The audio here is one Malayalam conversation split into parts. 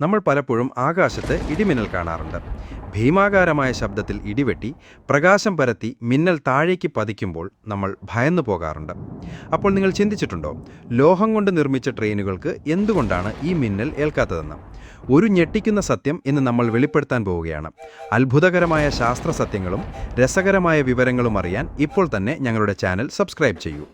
നമ്മൾ പലപ്പോഴും ആകാശത്ത് ഇടിമിന്നൽ കാണാറുണ്ട്. ഭീമാകാരമായ ശബ്ദത്തിൽ ഇടിവെട്ടി പ്രകാശം പരത്തി മിന്നൽ താഴേക്ക് പതിക്കുമ്പോൾ നമ്മൾ ഭയന്നു പോകാറുണ്ട്. അപ്പോൾ നിങ്ങൾ ചിന്തിച്ചിട്ടുണ്ടോ ലോഹം കൊണ്ട് നിർമ്മിച്ച ട്രെയിനുകൾക്ക് എന്തുകൊണ്ടാണ് ഈ മിന്നൽ ഏൽക്കാത്തതെന്ന്? ഒരു ഞെട്ടിക്കുന്ന സത്യം എന്ന് നമ്മൾ വെളിപ്പെടുത്താൻ പോവുകയാണ്. അത്ഭുതകരമായ ശാസ്ത്ര സത്യങ്ങളും രസകരമായ വിവരങ്ങളും അറിയാൻ ഇപ്പോൾ തന്നെ ഞങ്ങളുടെ ചാനൽ സബ്സ്ക്രൈബ് ചെയ്യൂ.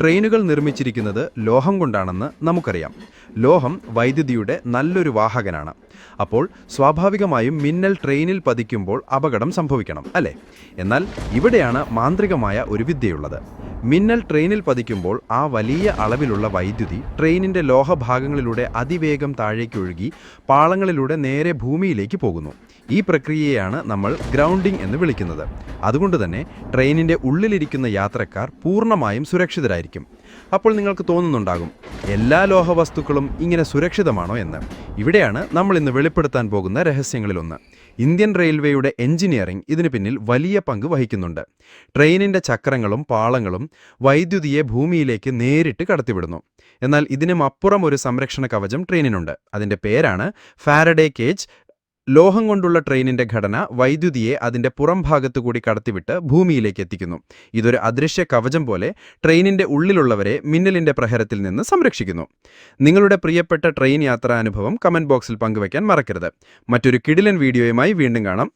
ട്രെയിനുകൾ നിർമ്മിച്ചിരിക്കുന്നത് ലോഹം കൊണ്ടാണെന്ന് നമുക്കറിയാം. ലോഹം വൈദ്യുതിയുടെ നല്ലൊരു വാഹകനാണ്. അപ്പോൾ സ്വാഭാവികമായും മിന്നൽ ട്രെയിനിൽ പതിക്കുമ്പോൾ അപകടം സംഭവിക്കണം അല്ലേ? എന്നാൽ ഇവിടെയാണ് മാന്ത്രികമായ ഒരു വിദ്യയുള്ളത്. മിന്നൽ ട്രെയിനിൽ പതിക്കുമ്പോൾ ആ വലിയ അളവിലുള്ള വൈദ്യുതി ട്രെയിനിന്റെ ലോഹഭാഗങ്ങളിലൂടെ അതിവേഗം താഴേക്ക് ഒഴുകി പാളങ്ങളിലൂടെ നേരെ ഭൂമിയിലേക്ക് പോകുന്നു. ഈ പ്രക്രിയയാണ് നമ്മൾ ഗ്രൗണ്ടിംഗ് എന്ന് വിളിക്കുന്നത്. അതുകൊണ്ട് തന്നെ ട്രെയിനിന്റെ ഉള്ളിലിരിക്കുന്ന യാത്രക്കാർ പൂർണമായും സുരക്ഷിതരായിരിക്കും. അപ്പോൾ നിങ്ങൾക്ക് തോന്നുന്നുണ്ടാകും എല്ലാ ലോഹവസ്തുക്കളും ഇങ്ങനെ സുരക്ഷിതമാണോ എന്ന്. ഇവിടെയാണ് നമ്മൾ ഇന്ന് വെളിപ്പെടുത്താൻ പോകുന്ന രഹസ്യങ്ങളിലൊന്ന്. ഇന്ത്യൻ റെയിൽവേയുടെ എഞ്ചിനീയറിംഗ് ഇതിനു പിന്നിൽ വലിയ പങ്ക് വഹിക്കുന്നുണ്ട്. ട്രെയിനിന്റെ ചക്രങ്ങളും പാളങ്ങളും വൈദ്യുതിയെ ഭൂമിയിലേക്ക് നേരിട്ട് കടത്തിവിടുന്നു. എന്നാൽ ഇതിനും അപ്പുറം ഒരു സംരക്ഷണ കവചം ട്രെയിനിനുണ്ട്. അതിന്റെ പേരാണ് ഫാരഡേ കേജ് ലോഹം കൊണ്ടുള്ള ട്രെയിനിന്റെ ഘടന വൈദ്യുതിയെ അതിന്റെ പുറം ഭാഗത്തുകൂടി കടത്തിവിട്ട് ഭൂമിയിലേക്ക് എത്തിക്കുന്നു. ഇതൊരു അദൃശ്യ കവചം പോലെ ട്രെയിനിന്റെ ഉള്ളിലുള്ളവരെ മിന്നലിന്റെ പ്രഹരത്തിൽ നിന്ന് സംരക്ഷിക്കുന്നു. നിങ്ങളുടെ പ്രിയപ്പെട്ട ട്രെയിൻ യാത്രാ അനുഭവം കമന്റ് ബോക്സിൽ പങ്കുവയ്ക്കാൻ മറക്കരുത്. മറ്റൊരു കിടിലൻ വീഡിയോയുമായി വീണ്ടും കാണാം.